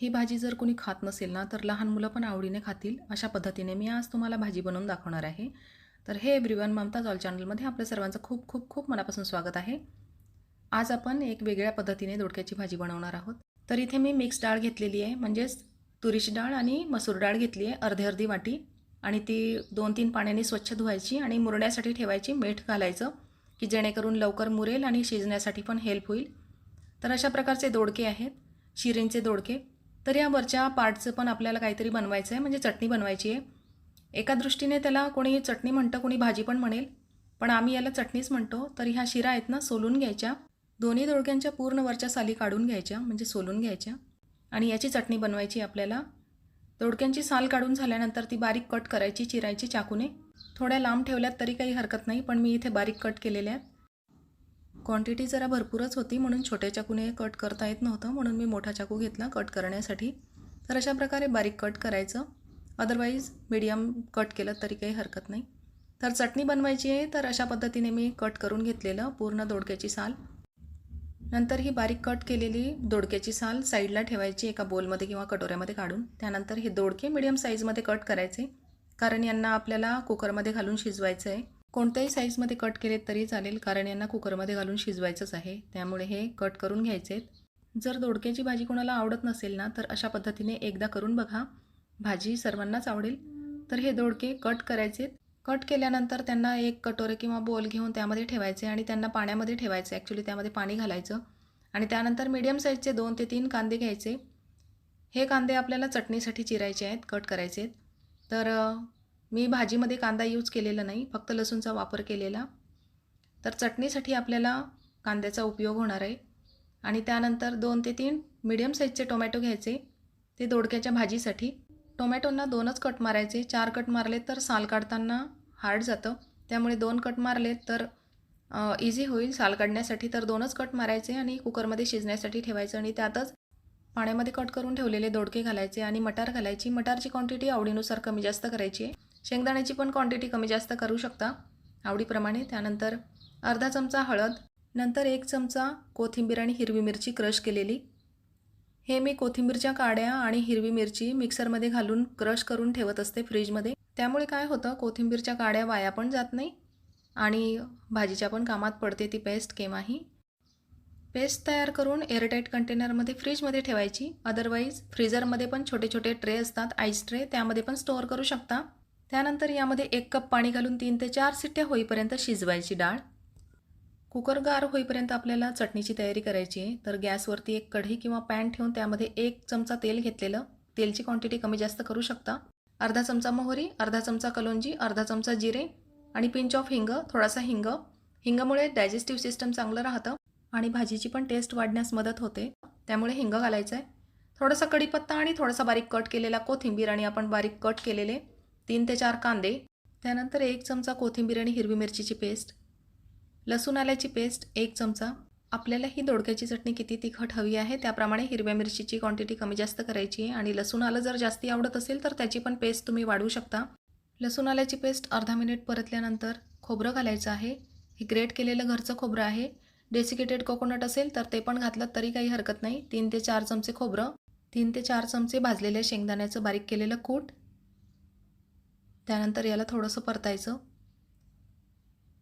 ही भाजी जर कोणी खात नसेल ना तर लहान मुलं पण आवडीने खातील. अशा पद्धतीने मी आज तुम्हाला भाजी बनवून दाखवणार आहे. तर हे एव्हरीवन ममता ऑल चॅनलमध्ये आपल्या सर्वांचं खूप खूप खूप मनापासून स्वागत आहे. आज आपण एक वेगळ्या पद्धतीने दोडक्याची भाजी बनवणार आहोत. तर इथे मी मिक्स डाळ घेतलेली आहे म्हणजेच तुरीची डाळ आणि मसूर डाळ घेतली आहे अर्धी अर्धी वाटी. आणि ती दोन तीन पाण्याने स्वच्छ धुवायची आणि मुरण्यासाठी ठेवायची मीठ घालायचं की जेणेकरून लवकर मुरेल आणि शिजण्यासाठी पण हेल्प होईल. तर अशा प्रकारचे दोडके आहेत शिरींचे दोडके. तर या वरच्या पार्टचं पण आपल्याला काहीतरी बनवायचं आहे म्हणजे चटणी बनवायची आहे. एका दृष्टीने त्याला कोणी चटणी म्हणतं कोणी भाजी पण म्हणेल पण आम्ही याला चटणीच म्हणतो. तर ह्या शिरा आहेत ना सोलून घ्यायच्या. दोन्ही दोडक्यांच्या पूर्ण वरच्या साली काढून घ्यायच्या म्हणजे सोलून घ्यायच्या. आणि याची चटणी बनवायची आपल्याला. दोडक्यांची साल काढून झाल्यानंतर ती बारीक कट करायची चिरायची चाकूने. थोड्या लांब ठेवल्यात तरी काही हरकत नाही पण मी इथे बारीक कट केलेल्या आहेत. क्वांटिटी जरा भरपूरच होती म्हणून छोट्या चाकूने कट करता येत नव्हतं. म्हणून मी मोठा चाकू घेतला कट करण्यासाठी. तर अशा प्रकारे बारीक कट करायचं. अदरवाईज मीडियम कट केलं तरी काही हरकत नाही. तर चटणी बनवायची आहे तर अशा पद्धतीने मी कट करून घेतलेलं पूर्ण दोडक्याची साल. नंतर ही बारीक कट केलेली दोडक्याची साल साईडला ठेवायची एका बोलमध्ये किंवा कटोऱ्यामध्ये काढून. त्यानंतर हे दोडके मिडियम साईजमध्ये कट करायचे. कारण यांना आपल्याला कुकरमध्ये घालून शिजवायचं आहे कोणत्याही साईजमध्ये कट केलेत तरी चालेल कारण यांना कुकरमध्ये घालून शिजवायचंच आहे. त्यामुळे हे कट करून घ्यायचे आहेत जर दोडक्याची भाजी कोणाला आवडत नसेल ना तर अशा पद्धतीने एकदा करून बघा. भाजी सर्वांनाच आवडेल. तर हे दोडके कट करायचे कट केल्यानंतर त्यांना एक कटोरे किंवा बोल घेऊन त्यामध्ये ठेवायचे आणि त्यांना पाण्यामध्ये ठेवायचं. ॲक्च्युली त्यामध्ये पाणी घालायचं. आणि त्यानंतर मीडियम साईजचे दोन ते तीन कांदे घ्यायचे. हे कांदे आपल्याला चटणीसाठी चिरायचे आहेत कट करायचे आहेत तर मी भाजीमध्ये कांदा यूज केलेला नाही फक्त लसूणचा वापर केलेला. तर चटणीसाठी आपल्याला कांद्याचा उपयोग होणार आहे. आणि त्यानंतर दोन ते तीन मीडियम साईजचे टोमॅटो घ्यायचे ते दोडक्याच्या भाजीसाठी. टोमॅटोंना दोनच कट मारायचे चार कट मारले तर साल काढताना हार्ड जातं. त्यामुळे दोन कट मारले तर इझी होईल. साल काढण्यासाठी तर दोनच कट मारायचे आणि कुकरमध्ये शिजण्यासाठी ठेवायचं आणि त्यातच पाण्यामध्ये कट करून ठेवलेले दोडके घालायचे आणि मटार घालायची. मटारची क्वांटिटी आवडीनुसार कमी जास्त करायची आहे. शेंगदाण्याची पण क्वांटिटी कमी जास्त करू शकता. आवडीप्रमाणे. त्यानंतर अर्धा चमचा हळद नंतर एक चमचा कोथिंबीर आणि हिरवी मिरची क्रश केलेली. हे मी कोथिंबीरच्या काड्या आणि हिरवी मिरची मिक्सरमध्ये घालून क्रश करून ठेवत असते फ्रीजमध्ये. त्यामुळे काय होतं कोथिंबीरच्या काड्या वाया पण जात नाही आणि भाजीच्या पण कामात पडते ती पेस्ट केव्हाही. पेस्ट तयार करून एअरटाईट कंटेनरमध्ये फ्रीजमध्ये ठेवायची. अदरवाईज फ्रीझरमध्ये पण छोटे छोटे ट्रे असतात आईस ट्रे त्यामध्ये पण स्टोअर करू शकता. त्यानंतर यामध्ये एक कप पाणी घालून तीन ते चार सिट्ट्या होईपर्यंत शिजवायची डाळ. कुकर गार होईपर्यंत आपल्याला चटणीची तयारी करायची आहे. तर गॅसवरती एक कढई किंवा पॅन ठेवून त्यामध्ये एक चमचा तेल घेतलेलं. तेलची क्वांटिटी कमी जास्त करू शकता. अर्धा चमचा मोहरी अर्धा चमचा कलोंजी अर्धा चमचा जिरे आणि पिंच ऑफ हिंग थोडासा हिंग. हिंगामुळे डायजेस्टिव्ह सिस्टम चांगलं राहतं आणि भाजीची पण टेस्ट वाढण्यास मदत होते. त्यामुळे हिंग घालायचं आहे थोडासा कढीपत्ता आणि थोडासा बारीक कट केलेला कोथिंबीर आणि आपण बारीक कट केलेले तीन ते चार कांदे त्यानंतर एक चमचा कोथिंबीर आणि हिरवी मिरचीची पेस्ट. लसूण आल्याची पेस्ट एक चमचा. आपल्याला ही दोडक्याची चटणी किती तिखट हवी आहे त्याप्रमाणे हिरव्या मिरचीची क्वांटिटी कमी जास्त करायची आहे. आणि लसूण आलं जर जास्ती आवडत असेल तर त्याची पण पेस्ट तुम्ही वाढवू शकता. लसूण आल्याची पेस्ट अर्धा मिनिट परतल्यानंतर खोबरं घालायचं आहे. हे ग्रेट केलेलं घरचं खोबरं आहे. डेसिकेटेड कोकोनट असेल तर ते पण घातलं तरी काही हरकत नाही. तीन ते चार चमचे खोबरं तीन ते चार चमचे भाजलेल्या शेंगदाण्याचं बारीक केलेलं कूट त्यानंतर याला थोडंसं परतायचं.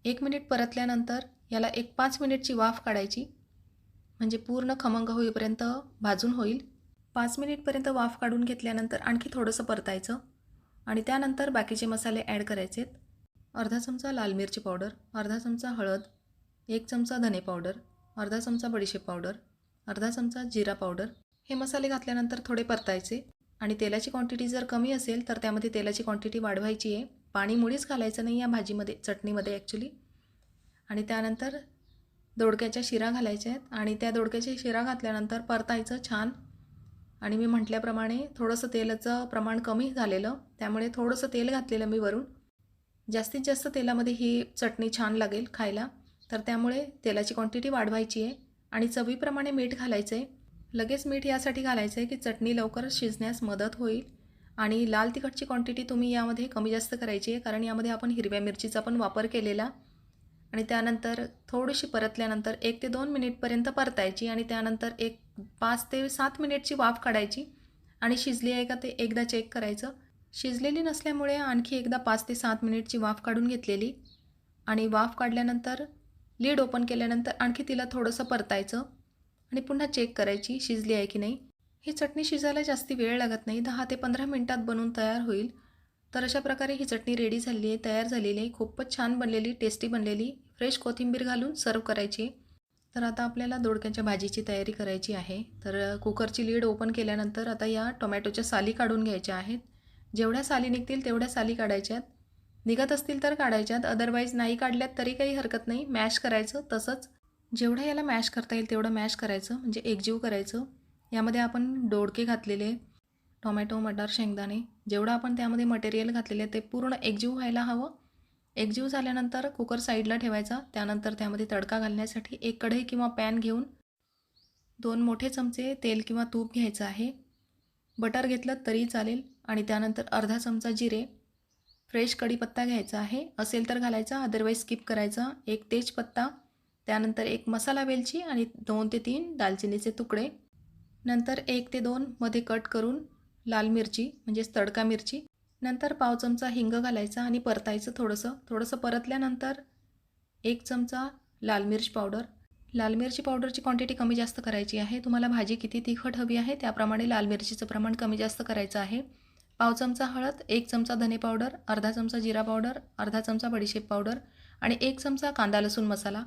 एक मिनिट परतल्यानंतर याला एक पाच मिनिटची वाफ काढायची. म्हणजे पूर्ण खमंग होईपर्यंत भाजून होईल. पाच मिनिटपर्यंत वाफ काढून घेतल्यानंतर आणखी थोडंसं परतायचं. आणि त्यानंतर बाकीचे मसाले ॲड करायचे अर्धा चमचा लाल मिरची पावडर अर्धा चमचा हळद एक चमचा धने पावडर अर्धा चमचा बडीशेप पावडर अर्धा चमचा जिरा पावडर हे मसाले घातल्यानंतर थोडे परतायचे. आणि तेलाची क्वांटिटी जर कमी असेल तर त्यामध्ये तेलाची क्वांटिटी वाढवायची आहे. पाणी मुळीच घालायचं नाही या भाजीमध्ये चटणीमध्ये ॲक्च्युली आणि त्यानंतर दोडक्याच्या शिरा घालायच्या आहेत. आणि त्या दोडक्याच्या शिरा घातल्यानंतर परतायचं छान. आणि मी म्हटल्याप्रमाणे थोडंसं तेलाचं प्रमाण कमी झालेलं. त्यामुळे थोडंसं तेल घातलेलं मी वरून. जास्तीत जास्त तेलामध्ये ही चटणी छान लागेल खायला. तर त्यामुळे तेलाची क्वांटिटी वाढवायची आहे. आणि चवीप्रमाणे मीठ घालायचं आहे. लगेच मीठ यासाठी घालायचं आहे की चटणी लवकर शिजण्यास मदत होईल. आणि लाल तिखटची क्वांटिटी तुम्ही यामध्ये कमी जास्त करायची आहे कारण यामध्ये आपण हिरव्या मिरचीचा पण वापर केलेला. आणि त्यानंतर थोडीशी परतल्यानंतर एक ते दोन मिनिटपर्यंत परतायची आणि त्यानंतर एक पाच ते सात मिनिटची वाफ काढायची. आणि शिजली आहे का ते एकदा चेक करायचं. शिजलेली नसल्यामुळे आणखी एकदा पाच ते सात मिनिटची वाफ काढून घेतलेली. आणि वाफ काढल्यानंतर लीड ओपन केल्यानंतर आणखी तिला थोडंसं परतायचं. आणि पुन्हा चेक करायची शिजली आहे की नाही? ही चटणी शिजायला जास्ती वेळ लागत नाही. दहा ते पंधरा मिनटात बनून तयार होईल. तर अशा प्रकारे ही चटणी रेडी झाली आहे तयार झालेली आहे. खूपच छान बनलेली टेस्टी बनलेली. फ्रेश कोथिंबीर घालून सर्व करायची. तर आता आपल्याला दोडक्याच्या भाजीची तयारी करायची आहे. तर कुकरची लीड ओपन केल्यानंतर आता या टोमॅटोच्या साली काढून घ्यायच्या आहेत. जेवढ्या साली निघतील तेवढ्या साली काढायच्यात. निघत असतील तर काढायच्यात. अदरवाईज नाही काढल्यात तरी काही हरकत नाही. मॅश करायचं तसंच. जेवढं याला मॅश करता येईल तेवढं मॅश करायचं म्हणजे एकजीव करायचं. यामध्ये आपण दोडके घातलेले टोमॅटो मटार शेंगदाणे जेवढं आपण त्यामध्ये मटेरियल घातलेले ते पूर्ण एकजीव व्हायला हवं. एकजीव झाल्यानंतर कुकर साईडला ठेवायचा त्यानंतर त्यामध्ये तडका घालण्यासाठी एक कढई किंवा पॅन घेऊन दोन मोठे चमचे तेल किंवा तूप घ्यायचं आहे. बटर घेतलं तरी चालेल आणि त्यानंतर अर्धा चमचा जिरे फ्रेश कढीपत्ता घ्यायचा आहे. असेल तर घालायचा अदरवाईज स्किप करायचा. एक तेजपत्ता त्यानंतर एक मसाला वेलची आणि दोन ते तीन दालचिनीचे तुकडे. नंतर एक ते दोन मध्ये कट करून लाल मिरची म्हणजेच तडका मिरची. नंतर पाव चमचा हिंग घालायचा आणि परतायचं थोडंसं. थोडंसं परतल्यानंतर एक चमचा लाल मिरची पावडर. लाल मिरची पावडरची क्वांटिटी कमी जास्त करायची आहे. तुम्हाला भाजी किती तिखट हवी आहे त्याप्रमाणे लाल मिरचीचं प्रमाण कमी जास्त करायचं आहे. पाव चमचा हळद एक चमचा धने पावडर अर्धा चमचा जिरा पावडर अर्धा चमचा बडीशेप पावडर आणि एक चमचा कांदा लसूण मसाला.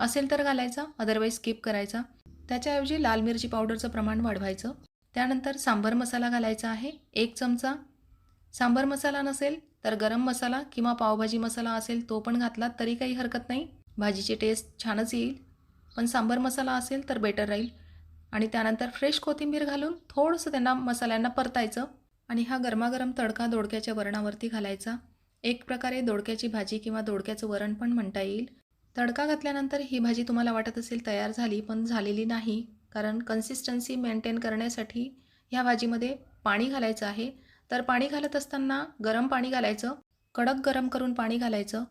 असेल तर घालायचा अदरवाईज स्किप करायचा. त्याच्याऐवजी लाल मिरची पावडरचं प्रमाण वाढवायचं. त्यानंतर सांबर मसाला घालायचा आहे एक चमचा. सांबर मसाला नसेल तर गरम मसाला किंवा पावभाजी मसाला असेल तो पण घातला तरी काही हरकत नाही. भाजीची टेस्ट छानच येईल. पण सांबर मसाला असेल तर बेटर राहील. आणि त्यानंतर फ्रेश कोथिंबीर घालून थोडंसं त्यांना मसाल्यांना परतायचं. आणि हा गरमागरम तडका दोडक्याच्या वरणावरती घालायचा. एक प्रकारे दोडक्याची भाजी किंवा दोडक्याचं वरण पण म्हणता येईल. तडका घातल्यानंतर ही भाजी तुम्हाला वाटत असेल तयार झाली पण झालेली नाही. कारण कन्सिस्टन्सी मेंटेन करण्यासाठी ह्या भाजीमध्ये पाणी घालायचं आहे. तर पाणी घालत असताना गरम पाणी घालायचं कडक गरम करून पाणी घालायचं.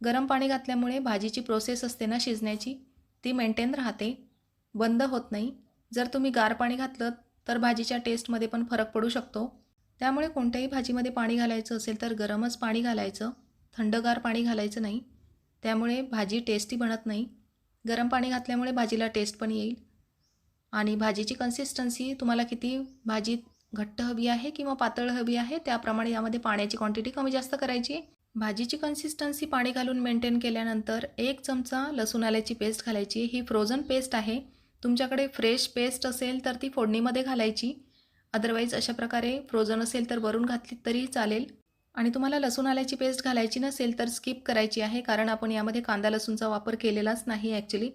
गरम पाणी घातल्यामुळे भाजीची प्रोसेस असते ना शिजण्याची? ती मेंटेन राहते. बंद होत नाही. जर तुम्ही गार पाणी घातलं तर भाजीच्या टेस्टमध्ये पण फरक पडू शकतो. त्यामुळे कोणत्याही भाजीमध्ये पाणी घालायचं असेल तर गरमच पाणी घालायचं. थंडगार पाणी घालायचं नाही. त्यामुळे भाजी टेस्टी बनत नाही. गरम पाणी घातल्यामुळे भाजीला टेस्ट पण येईल. आणि भाजीची कन्सिस्टन्सी तुम्हाला किती भाजी घट्ट हवी आहे किंवा पातळ हवी आहे त्याप्रमाणे यामध्ये पाण्याची क्वांटिटी कमी जास्त करायची. भाजीची कन्सिस्टन्सी पाणी घालून मेंटेन केल्यानंतर एक चमचा लसूण आल्याची पेस्ट घालायची. ही फ्रोझन पेस्ट आहे. तुमच्याकडे फ्रेश पेस्ट असेल तर ती फोडणीमध्ये घालायची. अदरवाईज अशा प्रकारे फ्रोझन असेल तर वरून घातली तरी चालेल. आणि तुम्हाला लसूण आल्याची पेस्ट घालायची नसेल तर स्किप करायची आहे कारण आपण यामध्ये कांदा लसूणचा वापर केलेलाच नाही ॲक्च्युली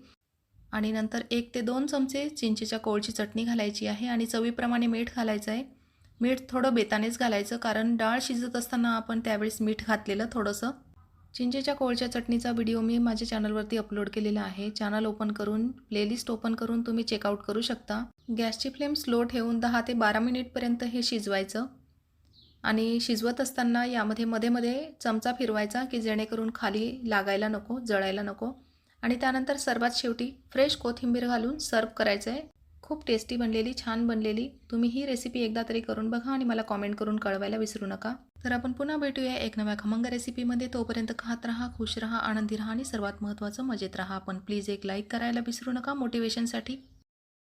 आणि नंतर एक ते दोन चमचे चिंचेच्या कोळची चटणी घालायची आहे आणि चवीप्रमाणे मीठ घालायचं आहे. मीठ थोडं बेतानेच घालायचं कारण डाळ शिजत असताना आपण त्यावेळेस मीठ घातलेलं थोडंसं. चिंचेच्या कोळच्या चटणीचा व्हिडिओ मी माझ्या चॅनलवरती अपलोड केलेला आहे. चॅनल ओपन करून प्लेलिस्ट ओपन करून तुम्ही चेकआउट करू शकता. गॅसची फ्लेम स्लो ठेवून दहा ते बारा मिनिटपर्यंत हे शिजवायचं. आणि शिजवत असताना यामध्ये मध्ये मध्ये चमचा फिरवायचा की जेणेकरून खाली लागायला नको जळायला नको. आणि त्यानंतर सर्वात शेवटी फ्रेश कोथिंबीर घालून सर्व करायचं आहे खूप टेस्टी बनलेली छान बनलेली. तुम्ही ही रेसिपी एकदा तरी करून बघा आणि मला कॉमेंट करून कळवायला विसरू नका. तर आपण पुन्हा भेटूया एक नव्या खमंग रेसिपीमध्ये. तोपर्यंत खात राहा खुश राहा आनंदी राहा आणि सर्वात महत्त्वाचं मजेत राहा. पण प्लीज एक लाईक करायला विसरू नका. मोटिवेशनसाठी